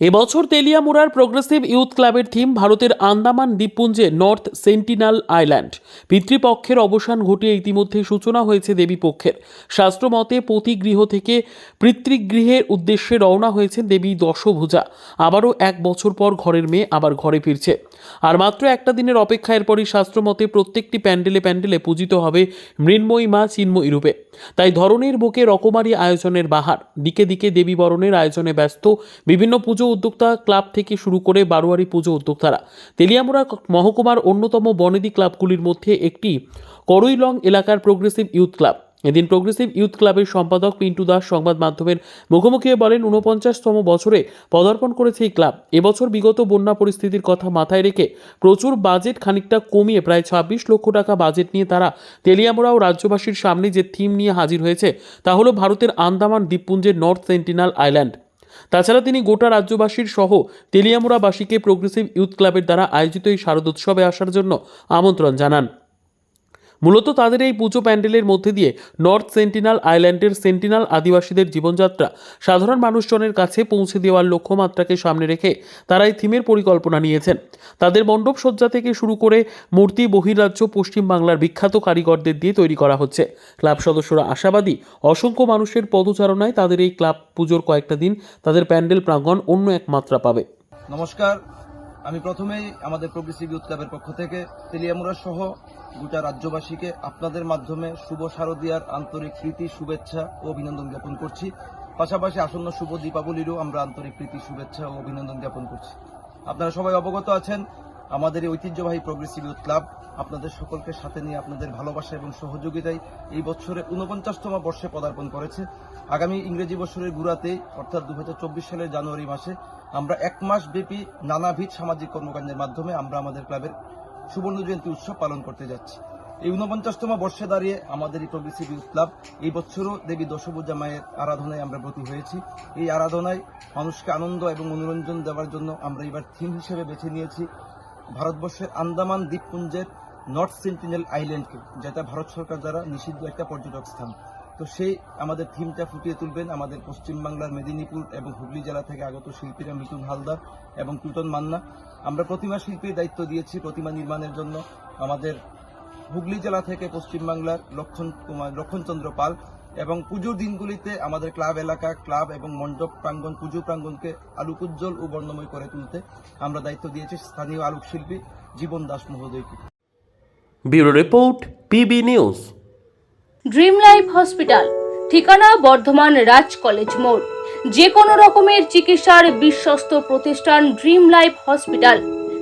এবছর তেলিয়ামুড়ার progressive youth ক্লাবের থিম ভারতের আন্দামান দ্বীপপুঞ্জে নর্থ সেন্টিনাল আইল্যান্ড। পিতৃপক্ষের অবসান ঘটিয়ে ইতিমধ্যে সূচনা হয়েছে দেবীপক্ষের শাস্ত্রমতে পতিগৃহ থেকে পিতৃগৃহের উদ্দেশ্যে রওনা হয়েছেন দেবী দশভুজা। আবারও এক বছর পর ঘরের মেয়ে আবার ঘরে ফিরছে। আর মাত্র একটা দিনের অপেক্ষা এরপরই শাস্ত্রমতে প্রত্যেকটি প্যান্ডেলে প্যান্ডেলে পূজিত হবে মৃন্ময়ী মা চিন্ময়ী রূপে। তাই ধরনের বুকে রকমারি আয়োজনের বাহার। দিকে দিকে দেবী বরণের আয়োজনে ব্যস্ত। বিভিন্ন পুজো উদ্যোক্তা ক্লাব থেকে শুরু করে বারোয়ারি পুজো উদ্যোক্তারা। তেলিয়ামুড়া মহকুমার অন্যতম বনেদি ক্লাবগুলির মধ্যে একটি করইলং এলাকার প্রোগ্রেসিভ ইউথ ক্লাব। এদিন প্রোগ্রেসিভ ইউথ ক্লাবের সম্পাদক পিন্টু দাস সংবাদ মাধ্যমের মুখোমুখি বলেন উনপঞ্চাশতম বছরে পদার্পণ করেছে এই ক্লাব। এবছর বিগত বন্যা পরিস্থিতির কথা মাথায় রেখে প্রচুর বাজেট খানিকটা কমিয়ে প্রায় ছাব্বিশ লক্ষ টাকা বাজেট নিয়ে তারা তেলিয়ামোড়া ও রাজ্যবাসীর সামনে যে থিম নিয়ে হাজির হয়েছে, তা হলো ভারতের আন্দামান দ্বীপপুঞ্জের নর্থ সেন্টিনাল আইল্যান্ড। তাছাড়া তিনি গোটা রাজ্যবাসীর সহ তেলিয়ামোড়াবাসীকে প্রোগ্রেসিভ ইউথ ক্লাবের দ্বারা আয়োজিত এই শারদোৎসবে আসার জন্য আমন্ত্রণ জানান। মূলত তাদের এই পুজো প্যান্ডেলের মধ্যে দিয়ে নর্থ সেন্টিনাল আইল্যান্ডের সেন্টিনাল আদিবাসীদের জীবনযাত্রা, সাধারণ মানুষজনের কাছে পৌঁছে দেওয়ার লক্ষ্যমাত্রাকে সামনে রেখে তারা এই থিমের পরিকল্পনা নিয়েছেন। তাদের মণ্ডপ সজ্জা থেকে শুরু করে মূর্তি বহিরাজ্য পশ্চিমবাংলার বিখ্যাত কারিগরদের দিয়ে তৈরি করা হচ্ছে। ক্লাব সদস্যরা আশাবাদী, অসংখ্য মানুষের পদচারণায় তাদের এই ক্লাব পুজোর কয়েকটা দিন তাদের প্যান্ডেল প্রাঙ্গণ অন্য এক মাত্রা পাবে। নমস্কার আমি প্রথমেই আমাদের প্রগ্রেসিভ ইউথ ক্লাবের পক্ষ থেকে তেলিয়ামুড়া সহ গোটা রাজ্যবাসীকে আপনাদের মাধ্যমে শুভ শারদীয়ার আন্তরিক প্রীতি, শুভেচ্ছা ও অভিনন্দন জ্ঞাপন করছি। পাশাপাশি আসন্ন শুভ দীপাবলিরও আমরা আন্তরিক প্রীতি, শুভেচ্ছা ও অভিনন্দন জ্ঞাপন করছি। আপনারা সবাই অবগত আছেন আমাদের এই ঐতিহ্যবাহী প্রোগ্রেসিভ ইউথ ক্লাব আপনাদের সকলকে সাথে নিয়ে আপনাদের ভালোবাসা এবং সহযোগিতায় এই বছরে উনপঞ্চাশতম বর্ষে পদার্পণ করেছে। আগামী ইংরেজি বছরের গুড়াতেই, অর্থাৎ দু হাজার চব্বিশ সালের জানুয়ারি মাসে, আমরা এক মাস ব্যাপী নানাবিধ সামাজিক কর্মকাণ্ডের মাধ্যমে আমরা আমাদের ক্লাবের সুবর্ণ জয়ন্তী উৎসব পালন করতে যাচ্ছি। এই উনপঞ্চাশতম বর্ষে দাঁড়িয়ে আমাদের এই প্রোগ্রেসিভ ইউথ ক্লাব এই বছরও দেবী দশভূজা মায়ের আরাধনায় আমরা ব্রতী হয়েছি। এই আরাধনায় মানুষকে আনন্দ এবং মনোরঞ্জন দেওয়ার জন্য আমরা এবার থিম হিসেবে বেছে নিয়েছি। ভারতবর্ষের আন্দামান দ্বীপপুঞ্জের নর্থ সেন্টিনেল আইল্যান্ডকে, যেটা ভারত সরকার দ্বারা নিষিদ্ধ একটা পর্যটক স্থান। তো সেই আমাদের থিমটা ফুটিয়ে তুলবেন আমাদের পশ্চিমবাংলার মেদিনীপুর এবং হুগলি জেলা থেকে আগত শিল্পীরা মিঠুন হালদার এবং টুটন মান্না। আমরা প্রতিমা শিল্পীর দায়িত্ব দিয়েছি প্রতিমা নির্মাণের জন্য। আমাদের হুগলি জেলা থেকে পশ্চিমবাংলার লক্ষণ কুমার লক্ষণচন্দ্র পাল এবং পুজোর দিনগুলিতে আমাদের ক্লাব এলাকা ক্লাব এবং মণ্ডপ প্রাঙ্গণ পুজো প্রাঙ্গণকে আলোকোজ্জ্বল ও বর্ণময় করে তুলতে আমরা দায়িত্ব দিয়েছি স্থানীয় আলোকশিল্পী জীবন দাস মহোদয়কে। Bureau report PB news. Dream life hospital ঠিকানা বর্ধমান রাজ কলেজ মোড়। যে কোনো রকমের চিকিৎসার বিশ্বস্ত প্রতিষ্ঠান ড্রিম লাইফ হসপিটাল।